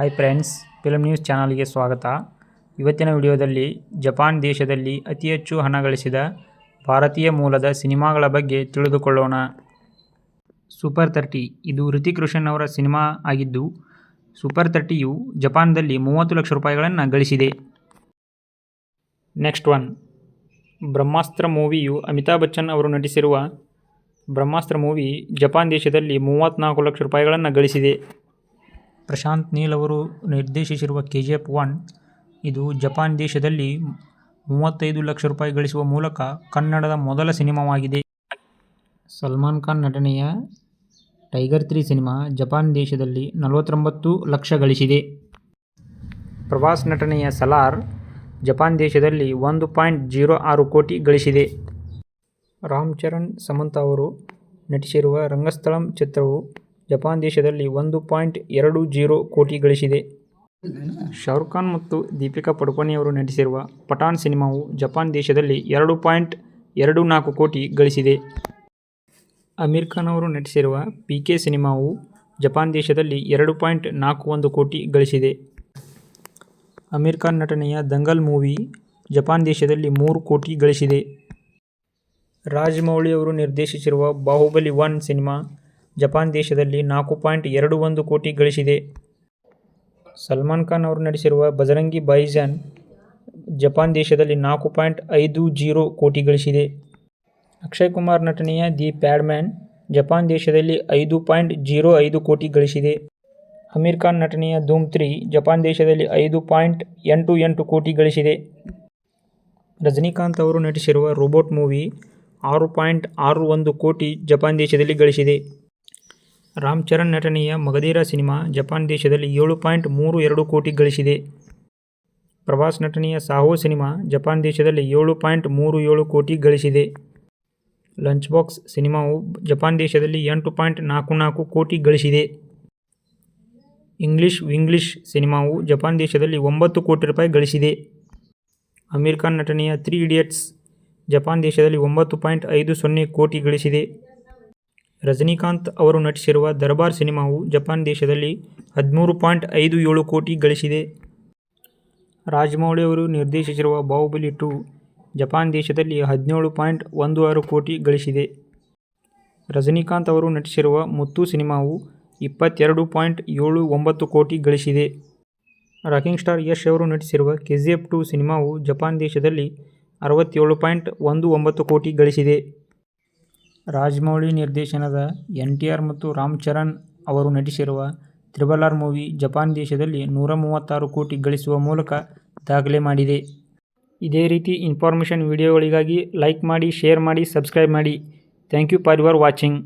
Hi friends film news ಚಾನಲ್ಗೆ ಸ್ವಾಗತ. ಇವತ್ತಿನ ವಿಡಿಯೋದಲ್ಲಿ ಜಪಾನ್ ದೇಶದಲ್ಲಿ ಅತಿ ಹೆಚ್ಚು ಹಣ ಗಳಿಸಿದ ಭಾರತೀಯ ಮೂಲದ ಸಿನಿಮಾಗಳ ಬಗ್ಗೆ ತಿಳಿದುಕೊಳ್ಳೋಣ. ಸೂಪರ್ ತರ್ಟಿ ಇದು ಹೃತಿಕ್ ರೋಷನ್ ಅವರ ಸಿನಿಮಾ ಆಗಿದ್ದು ಸೂಪರ್ ತರ್ಟಿಯು ಜಪಾನ್ದಲ್ಲಿ ಮೂವತ್ತು ಲಕ್ಷ ರೂಪಾಯಿಗಳನ್ನು ಗಳಿಸಿದೆ. ನೆಕ್ಸ್ಟ್ ಒನ್ ಬ್ರಹ್ಮಾಸ್ತ್ರ ಮೂವಿಯು ಅಮಿತಾಬ್ ಬಚ್ಚನ್ ಅವರು ನಟಿಸಿರುವ ಬ್ರಹ್ಮಾಸ್ತ್ರ ಮೂವಿ ಜಪಾನ್ ದೇಶದಲ್ಲಿ ಮೂವತ್ತ್ನಾಲ್ಕು ಲಕ್ಷ ರೂಪಾಯಿಗಳನ್ನು ಗಳಿಸಿದೆ. ಪ್ರಶಾಂತ್ ನೀಲ್ ಅವರು ನಿರ್ದೇಶಿಸಿರುವ ಕೆ ಜಿ ಎಫ್ ಒನ್ ಇದು ಜಪಾನ್ ದೇಶದಲ್ಲಿ ಮೂವತ್ತೈದು ಲಕ್ಷ ರೂಪಾಯಿ ಗಳಿಸುವ ಮೂಲಕ ಕನ್ನಡದ ಮೊದಲ ಸಿನಿಮಾವಾಗಿದೆ. ಸಲ್ಮಾನ್ ಖಾನ್ ನಟನೆಯ ಟೈಗರ್ ತ್ರೀ ಸಿನಿಮಾ ಜಪಾನ್ ದೇಶದಲ್ಲಿ ನಲವತ್ತೊಂಬತ್ತು ಲಕ್ಷ ಗಳಿಸಿದೆ. ಪ್ರವಾಸ್ ನಟನೆಯ ಸಲಾರ್ ಜಪಾನ್ ದೇಶದಲ್ಲಿ ಒಂದು ಪಾಯಿಂಟ್ ಜೀರೋ ಆರು ಕೋಟಿ ಗಳಿಸಿದೆ. ರಾಮ್ ಚರಣ್, ಸಮಂತ ಅವರು ನಟಿಸಿರುವ ರಂಗಸ್ಥಳಂ ಚಿತ್ರವು ಜಪಾನ್ ದೇಶದಲ್ಲಿ ಒಂದು ಪಾಯಿಂಟ್ ಎರಡು ಜೀರೋ ಕೋಟಿ ಗಳಿಸಿದೆ ಶಾರುಖ್ ಖಾನ್ ಮತ್ತು ದೀಪಿಕಾ ಪಡುಕೋಣೆಯವರು ನಟಿಸಿರುವ ಪಠಾಣ್ ಸಿನಿಮಾವು ಜಪಾನ್ ದೇಶದಲ್ಲಿ ಎರಡು ಪಾಯಿಂಟ್ ಎರಡು ನಾಲ್ಕು ಕೋಟಿ ಗಳಿಸಿದೆ. ಅಮೀರ್ ಖಾನ್ ಅವರು ನಟಿಸಿರುವ ಪಿ ಕೆ ಸಿನಿಮಾವು ಜಪಾನ್ ದೇಶದಲ್ಲಿ ಎರಡು ಪಾಯಿಂಟ್ ನಾಲ್ಕು ಒಂದು ಕೋಟಿ ಗಳಿಸಿದೆ. ಅಮೀರ್ ಖಾನ್ ನಟನೆಯ ದಂಗಲ್ ಮೂವಿ ಜಪಾನ್ ದೇಶದಲ್ಲಿ ಮೂರು ಕೋಟಿ ಗಳಿಸಿದೆ. ರಾಜಮೌಳಿ ಅವರು ನಿರ್ದೇಶಿಸಿರುವ ಬಾಹುಬಲಿ ಒನ್ ಸಿನಿಮಾ ಜಪಾನ್ ದೇಶದಲ್ಲಿ ನಾಲ್ಕು ಪಾಯಿಂಟ್ ಎರಡು ಒಂದು ಕೋಟಿ ಗಳಿಸಿದೆ. ಸಲ್ಮಾನ್ ಖಾನ್ ಅವರು ನಟಿಸಿರುವ ಬಜರಂಗಿ ಬೈಜಾನ್ ಜಪಾನ್ ದೇಶದಲ್ಲಿ ನಾಲ್ಕು ಪಾಯಿಂಟ್ ಐದು ಜೀರೋ ಕೋಟಿ ಗಳಿಸಿದೆ. ಅಕ್ಷಯ್ ಕುಮಾರ್ ನಟನೆಯ ದಿ ಪ್ಯಾಡ್ಮ್ಯಾನ್ ಜಪಾನ್ ದೇಶದಲ್ಲಿ ಐದು ಪಾಯಿಂಟ್ ಜೀರೋ ಐದು ಕೋಟಿ ಗಳಿಸಿದೆ. ಅಮೀರ್ ಖಾನ್ ನಟನೆಯ ಧೂಮ್ ತ್ರೀ ಜಪಾನ್ ದೇಶದಲ್ಲಿ ಐದು ಪಾಯಿಂಟ್ ಎಂಟು ಎಂಟು ಕೋಟಿ ಗಳಿಸಿದೆ. ರಜನಿಕಾಂತ್ ಅವರು ನಟಿಸಿರುವ ರೋಬೋಟ್ ಮೂವಿ ಆರು ಪಾಯಿಂಟ್ ಆರು ಒಂದು ಕೋಟಿ ಜಪಾನ್ ದೇಶದಲ್ಲಿ ಗಳಿಸಿದೆ. ರಾಮ್ ಚರಣ್ ನಟನೆಯ ಮಗಧೀರ ಸಿನಿಮಾ ಜಪಾನ್ ದೇಶದಲ್ಲಿ ಏಳು ಪಾಯಿಂಟ್ ಮೂರು ಎರಡು ಕೋಟಿ ಗಳಿಸಿದೆ. ಪ್ರಭಾಸ್ ನಟನೆಯ ಸಾಹೋ ಸಿನಿಮಾ ಜಪಾನ್ ದೇಶದಲ್ಲಿ ಏಳು ಪಾಯಿಂಟ್ ಮೂರು ಏಳು ಕೋಟಿ ಗಳಿಸಿದೆ. ಲಂಚ್ ಬಾಕ್ಸ್ ಸಿನಿಮಾವು ಜಪಾನ್ ದೇಶದಲ್ಲಿ ಎಂಟು ಪಾಯಿಂಟ್ ನಾಲ್ಕು ನಾಲ್ಕು ಕೋಟಿ ಗಳಿಸಿದೆ. ಇಂಗ್ಲಿಷ್ ವಿಂಗ್ಲಿಷ್ ಸಿನಿಮಾವು ಜಪಾನ್ ದೇಶದಲ್ಲಿ ಒಂಬತ್ತು ಕೋಟಿ ರೂಪಾಯಿ ಗಳಿಸಿದೆ. ಅಮೀರ್ ಖಾನ್ ನಟನೆಯ ತ್ರೀ ಇಡಿಯಟ್ಸ್ ಜಪಾನ್ ದೇಶದಲ್ಲಿ ಒಂಬತ್ತು ಪಾಯಿಂಟ್ ಐದು ಸೊನ್ನೆ ಕೋಟಿ ಗಳಿಸಿದೆ. ರಜನಿಕಾಂತ್ ಅವರು ನಟಿಸಿರುವ ದರ್ಬಾರ್ ಸಿನಿಮಾವು ಜಪಾನ್ ದೇಶದಲ್ಲಿ ಹದಿಮೂರು ಪಾಯಿಂಟ್ ಐದು ಏಳು ಕೋಟಿ ಗಳಿಸಿದೆ. ರಾಜಮೌಳಿ ಅವರು ನಿರ್ದೇಶಿಸಿರುವ ಬಾಹುಬಲಿ ಟು ಜಪಾನ್ ದೇಶದಲ್ಲಿ ಹದಿನೇಳು ಪಾಯಿಂಟ್ ಒಂದು ಆರು ಕೋಟಿ ಗಳಿಸಿದೆ. ರಜನಿಕಾಂತ್ ಅವರು ನಟಿಸಿರುವ ಮುತ್ತು ಸಿನಿಮಾವು ಇಪ್ಪತ್ತೆರಡು ಪಾಯಿಂಟ್ ಏಳು ಒಂಬತ್ತು ಕೋಟಿ ಗಳಿಸಿದೆ. ರಾಕಿಂಗ್ ಸ್ಟಾರ್ ಯಶ್ ಅವರು ನಟಿಸಿರುವ ಕೆ ಜಿ ಎಫ್ ಟು ಸಿನಿಮಾವು ಜಪಾನ್ ದೇಶದಲ್ಲಿ ಅರವತ್ತೇಳು ಪಾಯಿಂಟ್ ಒಂದು ಒಂಬತ್ತು ಕೋಟಿ ಗಳಿಸಿದೆ. ರಾಜಮೌಳಿ ನಿರ್ದೇಶನದ ಎನ್ ಟಿ ಆರ್ ಮತ್ತು ರಾಮ್ ಚರಣ್ ಅವರು ನಟಿಸಿರುವ ತ್ರಿಬಲ್ ಆರ್ ಮೂವಿ ಜಪಾನ್ ದೇಶದಲ್ಲಿ ನೂರ ಮೂವತ್ತಾರು ಕೋಟಿ ಗಳಿಸುವ ಮೂಲಕ ದಾಖಲೆ ಮಾಡಿದೆ. ಇದೇ ರೀತಿ ಇನ್ಫಾರ್ಮೇಷನ್ ವಿಡಿಯೋಗಳಿಗಾಗಿ ಲೈಕ್ ಮಾಡಿ, ಶೇರ್ ಮಾಡಿ, ಸಬ್ಸ್ಕ್ರೈಬ್ ಮಾಡಿ. Thank you for your watching.